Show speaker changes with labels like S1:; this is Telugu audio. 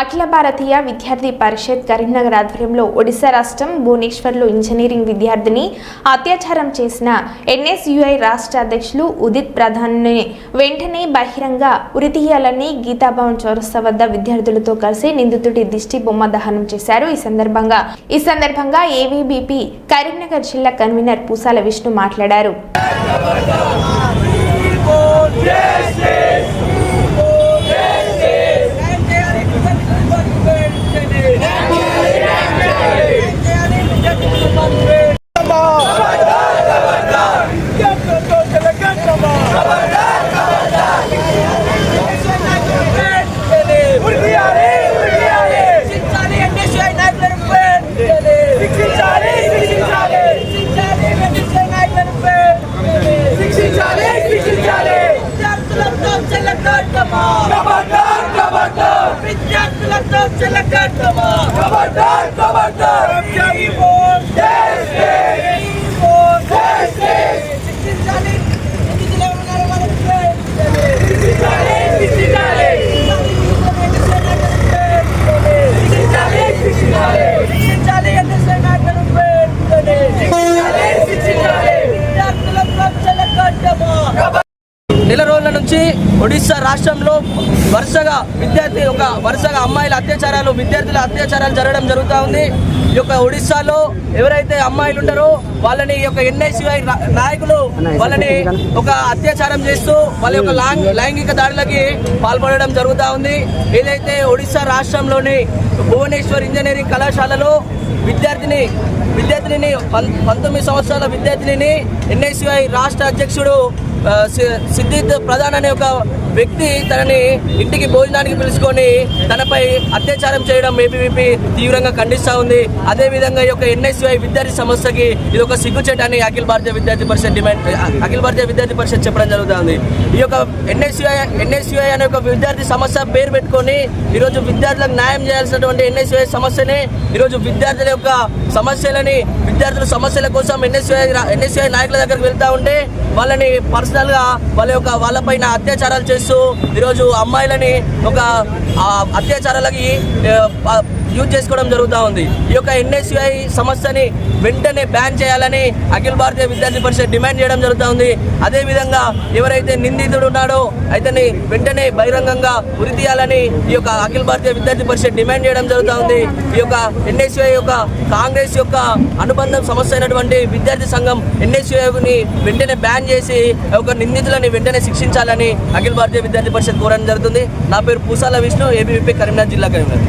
S1: అఖిల భారతీయ విద్యార్థి పరిషత్ కరీంనగర్ ఆధ్వర్యంలో ఒడిశా రాష్ట్రం భువనేశ్వర్లో ఇంజనీరింగ్ విద్యార్థిని అత్యాచారం చేసిన ఎన్ఎస్యుఐ రాష్ట్ర అధ్యక్షులు ఉదిత్ ప్రధాన్ని వెంటనే బహిరంగ ఉరితీయాలని గీతాభవన్ చౌరస్తా వద్ద విద్యార్థులతో కలిసి నిందితుడి దిష్టి బొమ్మ దహనం చేశారు. ఈ సందర్భంగా ఈ సందర్భంగా ఏవీబీపీ కరీంనగర్ జిల్లా కన్వీనర్ పూసాల విష్ణు మాట్లాడారు.
S2: విద్యార్థులతో చెలకట్టమా శిక్షించాలి నుంచి ఒడిశా రాష్ట్రంలో వరుసగా విద్యార్థి ఒక వరుసగా అమ్మాయిల అత్యాచారాలు విద్యార్థుల అత్యాచారాలు జరగడం జరుగుతూ ఉంది. ఈ యొక్క ఒడిశాలో ఎవరైతే అమ్మాయిలు ఉంటారో వాళ్ళని ఈ యొక్క ఎన్ఐసిఐ నాయకులు వాళ్ళని ఒక అత్యాచారం చేస్తూ వాళ్ళ యొక్క లాంగ్ లైంగిక దాడులకి పాల్పడడం జరుగుతూ ఉంది. ఏదైతే ఒడిశా రాష్ట్రంలోని భువనేశ్వర్ ఇంజనీరింగ్ కళాశాలలో విద్యార్థిని విద్యార్థిని పం- పంతొమ్మిది సంవత్సరాల విద్యార్థిని ఎన్ఐసిఐ రాష్ట్ర అధ్యక్షుడు సిద్ధిత్ ప్రధాన్ అనే ఒక వ్యక్తి తనని ఇంటికి భోజనానికి పిలుచుకొని తనపై అత్యాచారం చేయడం ఏబీవీపీ తీవ్రంగా ఖండిస్తూ ఉంది. అదే విధంగా ఈ యొక్క ఎన్ఎస్యుఐ విద్యార్థి సమస్యకి ఇది ఒక సిగ్గుచేట అని అఖిల భారతీయ విద్యార్థి పరిషత్ డిమాండ్ అఖిల భారతీయ విద్యార్థి పరిషత్ చెప్పడం జరుగుతుంది. ఈ యొక్క ఎన్ఎస్యుఐ ఎన్ఎస్యుఐ అనే ఒక విద్యార్థి సమస్య పేరు పెట్టుకొని ఈరోజు విద్యార్థులకు న్యాయం చేయాల్సినటువంటి ఎన్ఎస్యుఐ సమస్యని ఈరోజు విద్యార్థుల యొక్క సమస్యలని విద్యార్థుల సమస్యల కోసం ఎన్ఎస్యుఐ ఎన్ఎస్ఐ నాయకుల దగ్గరికి వెళ్తూ ఉంటే వాళ్ళని పర్సనల్గా వాళ్ళ యొక్క వాళ్ళపైన అత్యాచారాలు చేస్తూ ఈరోజు అమ్మాయిలని ఒక అత్యాచారాలకి యూజ్ చేసుకోవడం జరుగుతూ ఉంది. ఈ యొక్క ఎన్ఎస్యుఐ సమస్యని వెంటనే బ్యాన్ చేయాలని అఖిల భారతీయ విద్యార్థి పరిషత్ డిమాండ్ చేయడం జరుగుతూ ఉంది. అదేవిధంగా ఎవరైతే నిందితుడు ఉన్నాడో అయితే వెంటనే బహిరంగంగా ఉరి తీయాలని ఈ యొక్క అఖిల భారతీయ విద్యార్థి పరిషత్ డిమాండ్ చేయడం జరుగుతూ ఉంది. ఈ యొక్క ఎన్ఎస్యుఐ యొక్క కాంగ్రెస్ యొక్క అనుబంధం సమస్య అయినటువంటి విద్యార్థి సంఘం ఎన్ఎస్యుఐని వెంటనే బ్యాన్ చేసి ఒక నిందితులని వెంటనే శిక్షించాలని అఖిల భారతీయ విద్యార్థి పరిషత్ కోరడం జరుగుతుంది. నా పేరు పూసాల విష్ణు ఏబీవీపీ కరీంనగర్ జిల్లా కరీంనగర్.